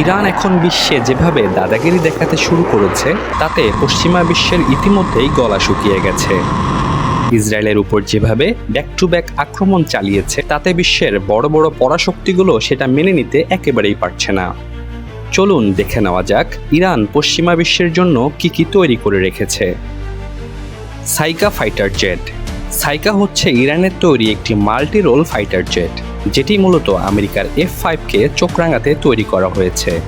Iran এখন বিশ্বে যেভাবে দাদাগিরি দেখাতে শুরু করেছে, তাতে পশ্চিমা বিশ্বের ইতিমধ্যেই গলা শুকিয়ে গেছে। ইসরায়েলের উপর যেভাবে ব্যাক টু ব্যাক আক্রমণ চালিয়েছে, তাতে বিশ্বের বড় বড় পরাশক্তিগুলো সেটা মেনে নিতে একেবারেই পারছে না। চলুন দেখে নেওয়া যাক, ইরান পশ্চিমা বিশ্বের জন্য কি কি তৈরি করে রেখেছে। Saika fighter jet. সাইকা হচ্ছে ইরানের তৈরি একটি মাল্টি রোল ফাইটার জেট। যেটি মূলত আমেরিকার এফ ফাইভকে চোখ রাঙাতে তৈরি করা হয়েছে।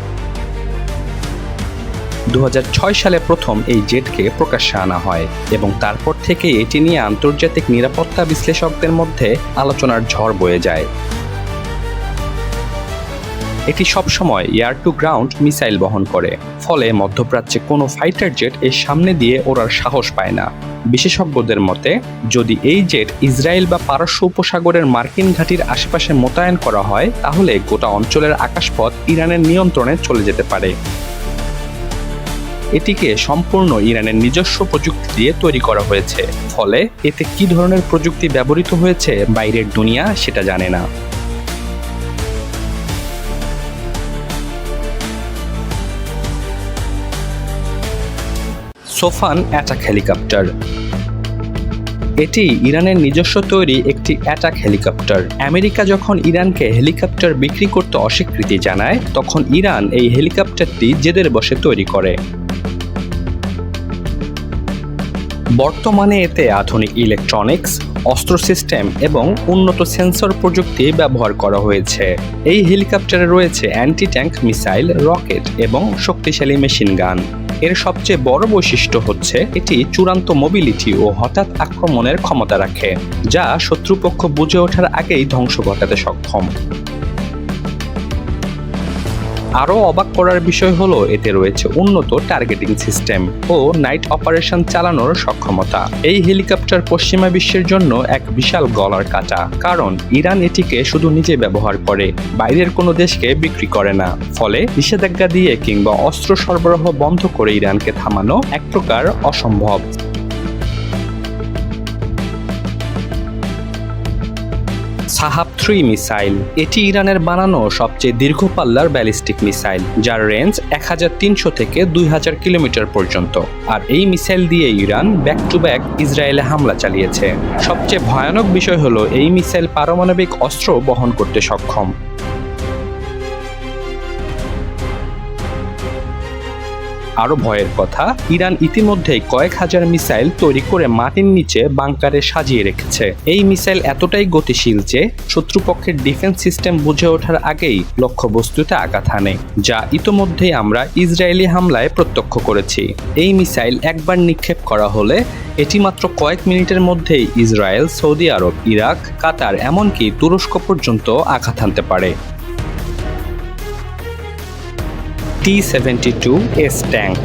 দু হাজার ছয় সালে প্রথম এই জেটকে প্রকাশ্যে আনা হয় এবং তারপর থেকে এটি নিয়ে আন্তর্জাতিক নিরাপত্তা বিশ্লেষকদের মধ্যে আলোচনার ঝড় বয়ে যায়। এটি সবসময় এয়ার টু গ্রাউন্ড মিসাইল বহন করে। ফলে মধ্যপ্রাচ্যে কোনো ফাইটার জেট এর সামনে দিয়ে ওড়ার সাহস পায় না। বিশেষজ্ঞদের মতে, যদি এই জেট ইসরায়েল বা পারস্য উপসাগরের মার্কিন ঘাঁটির আশেপাশে মোতায়েন করা হয়, তাহলে গোটা অঞ্চলের আকাশপথ ইরানের নিয়ন্ত্রণে চলে যেতে পারে। এটিকে সম্পূর্ণ ইরানের নিজস্ব প্রযুক্তি দিয়ে তৈরি করা হয়েছে। ফলে এতে কি ধরনের প্রযুক্তি ব্যবহৃত হয়েছে, বাইরের দুনিয়া সেটা জানে না। সোফান অ্যাটাক হেলিকপ্টার। এটি ইরানের নিজস্ব তৈরি একটি অ্যাটাক হেলিকপ্টার। আমেরিকা যখন ইরানকে হেলিকপ্টার বিক্রি করতে অস্বীকৃতি জানায়, তখন ইরান এই হেলিকপ্টারটি জেদের বসে তৈরি করে। বর্তমানে এতে আধুনিক ইলেকট্রনিক্স, অস্ত্র সিস্টেম এবং উন্নত সেন্সর প্রযুক্তি ব্যবহার করা হয়েছে। এই হেলিকপ্টারে রয়েছে অ্যান্টি ট্যাঙ্ক মিসাইল, রকেট এবং শক্তিশালী মেশিন গান। এর সবচেয়ে বড় বৈশিষ্ট্য হচ্ছে এটি চূড়ান্ত মোবিলিটি ও হঠাৎ আক্রমণের ক্ষমতা রাখে, যা শত্রুপক্ষ বুঝে ওঠার আগেই ধ্বংস ঘটাতে সক্ষম। আরও অবাক করার বিষয় হলো, এতে রয়েছে উন্নত টার্গেটিং সিস্টেম ও নাইট অপারেশন চালানোর সক্ষমতা। এই হেলিকপ্টার পশ্চিমা বিশ্বের জন্য এক বিশাল গলার কাটা। কারণ, ইরান এটিকে শুধু নিজে ব্যবহার করে, বাইরের কোনো দেশকে বিক্রি করে না। ফলে, নিষেধাজ্ঞা দিয়ে কিংবা অস্ত্র সরবরাহ বন্ধ করে ইরানকে থামানো এক প্রকার অসম্ভব। Shahab three missile. এটি ইরানের বানানো সবচেয়ে দীর্ঘ পাল্লার ব্যালিস্টিক মিসাইল, যার রেঞ্জ এক হাজার তিনশো থেকে দুই হাজার কিলোমিটার পর্যন্ত। আর এই মিসাইল দিয়ে ইরান ব্যাক টু ব্যাক ইসরায়েলে হামলা চালিয়েছে। সবচেয়ে ভয়ানক বিষয় হলো এই মিসাইল পারমাণবিক অস্ত্র বহন করতে সক্ষম। আরও ভয়ের কথা, ইরান ইতিমধ্যেই কয়েক হাজার মিসাইল তৈরি করে মাটির নিচে বাংকারে সাজিয়ে রেখেছে। এই মিসাইল এতটাই গতিশীল যে শত্রুপক্ষের ডিফেন্স সিস্টেম বুঝে ওঠার আগেই লক্ষ্যবস্তুতে আঘাত হানে, যা ইতোমধ্যেই আমরা ইসরায়েলি হামলায় প্রত্যক্ষ করেছি। এই মিসাইল একবার নিক্ষেপ করা হলে এটি মাত্র কয়েক মিনিটের মধ্যেই ইসরায়েল, সৌদি আরব, ইরাক, কাতার, এমনকি তুরস্ক পর্যন্ত আঘাত হানতে পারে। T seventy two S tank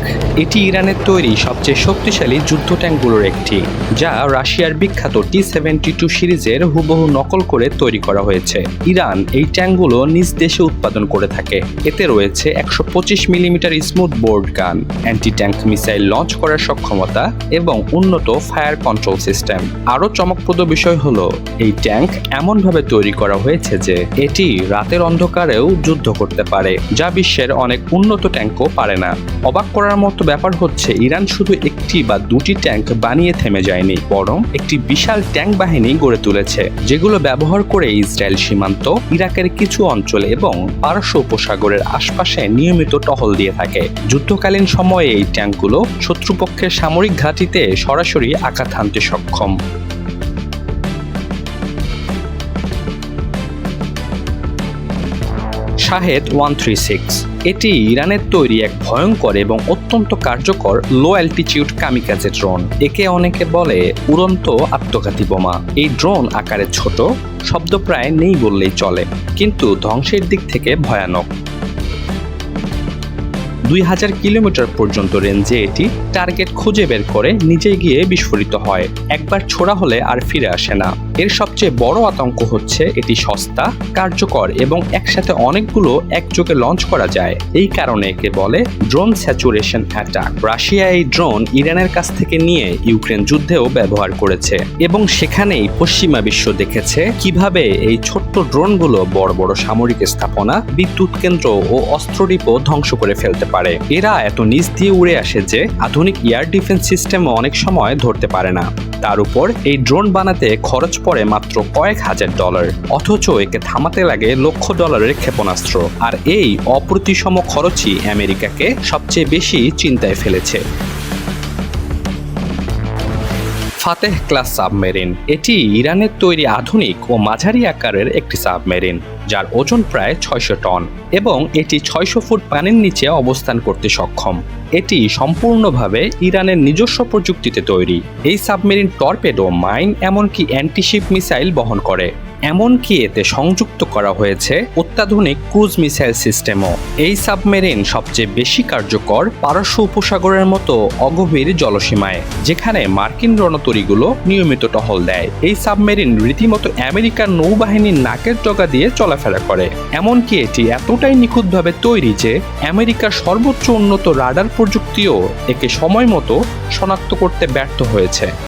এটি ইরানের তৈরি সবচেয়ে শক্তিশালী যুদ্ধ ট্যাঙ্কগুলোর একটি, যা রাশিয়ার বিখ্যাত টি সেভেন্টি টু সিরিজের হুবহু নকল করে তৈরি করা হয়েছে। ইরান এই ট্যাঙ্কগুলো নিজ দেশে উৎপাদন করে থাকে। এতে রয়েছে একশো পঁচিশ millimetre smooth board gun anti tank missile launch করার সক্ষমতা এবং উন্নত ফায়ার কন্ট্রোল সিস্টেম। আরও চমকপ্রদ বিষয় হল, এই ট্যাঙ্ক এমনভাবে তৈরি করা হয়েছে যে, এটি রাতের অন্ধকারেও যুদ্ধ করতে পারে, যা বিশ্বের অনেক উন্নত উন্নত ট্যাঙ্কও পারে না। অবাক করার মতো ব্যাপার হচ্ছে, ইরান শুধু একটি বা দুটি ট্যাঙ্ক বানিয়ে থেমে যায়নি, বরং একটি বিশাল ট্যাঙ্ক বাহিনী গড়ে তুলেছে, যেগুলো ব্যবহার করে ইসরায়েল সীমান্ত, ইরাকের কিছু অঞ্চল এবং পারস্য উপসাগরের আশপাশে নিয়মিত টহল দিয়ে থাকে। যুদ্ধকালীন সময়ে এই ট্যাঙ্কগুলো শত্রুপক্ষের সামরিক ঘাঁটিতে সরাসরি আঘাত হানতে সক্ষম। শাহেদ ওয়ান থ্রি সিক্স এটি ইরানের তৈরি এক ভয়ঙ্কর এবং অত্যন্ত কার্যকর লো অ্যালটিটিউড কামিকাজে ড্রোন একে অনেকে বলে উড়ন্ত আত্মঘাতী বোমা। এই ড্রোন আকারে ছোট, শব্দ প্রায় নেই বললেই চলে, কিন্তু ধ্বংসের দিক থেকে ভয়ানক। দুই হাজার কিলোমিটার পর্যন্ত রেঞ্জে এটি টার্গেট খুঁজে বের করে নিজে গিয়ে বিস্ফোরিত হয়। একবার ছোড়া হলে আর ফিরে আসে না। এর সবচেয়ে বড় আতঙ্ক হচ্ছে এটি সস্তা, কার্যকর এবং একসাথে অনেকগুলো একযোগে লঞ্চ করা যায়। এই কারণে একে বলে ড্রোন স্যাচুরেশন অ্যাটাক রাশিয়া এই ড্রোন ইরানের কাছ থেকে নিয়ে ইউক্রেন যুদ্ধেও ব্যবহার করেছে এবং সেখানেই পশ্চিমা বিশ্ব দেখেছে কীভাবে এই ছোট্ট ড্রোনগুলো বড় বড় সামরিক স্থাপনা, বিদ্যুৎ কেন্দ্র ও অস্ত্রডিপো ধ্বংস করে ফেলতে পারে। এরা এত নিচ দিয়ে উড়ে আসে যে আধুনিক এয়ার ডিফেন্স সিস্টেমও অনেক সময় ধরতে পারে না। তার উপর এই ড্রোন বানাতে খরচ পড়ে মাত্র কয়েক হাজার ডলার। অথচ একে থামাতে লাগে লক্ষ ডলারের ক্ষেপণাস্ত্র। আর এই অপ্রতিসম খরচই আমেরিকাকে সবচেয়ে বেশি চিন্তায় ফেলেছে। Fateh class submarine. এটি ইরানের তৈরি আধুনিক ও মাঝারি আকারের একটি সাবমেরিন, যার ওজন প্রায় ছয়শো টন এবং এটি ছয়শো ফুট পানির নিচে অবস্থান করতে সক্ষম। এটি সম্পূর্ণভাবে ইরানের নিজস্ব প্রযুক্তিতে তৈরি। এই সাবমেরিন টর্পেডো, মাইন, এমনকি অ্যান্টিশিপ মিসাইল বহন করে। এমনকি এতে সংযুক্ত করা হয়েছে অত্যাধুনিক ক্রুজ মিসাইল সিস্টেমও। এই সাবমেরিন সবচেয়ে বেশি কার্যকর পারস্য উপসাগরের মতো অগভীর জলসীমায়, যেখানে মার্কিন রণতরীগুলো নিয়মিত টহল দেয়। এই সাবমেরিন রীতিমতো আমেরিকার নৌবাহিনীর নাকের ডগা দিয়ে চলাফেরা করে। এমনকি এটি এতটাই নিখুঁতভাবে তৈরি যে, আমেরিকার সর্বোচ্চ উন্নত রাডার প্রযুক্তিও একে সময় মতো শনাক্ত করতে ব্যর্থ হয়েছে।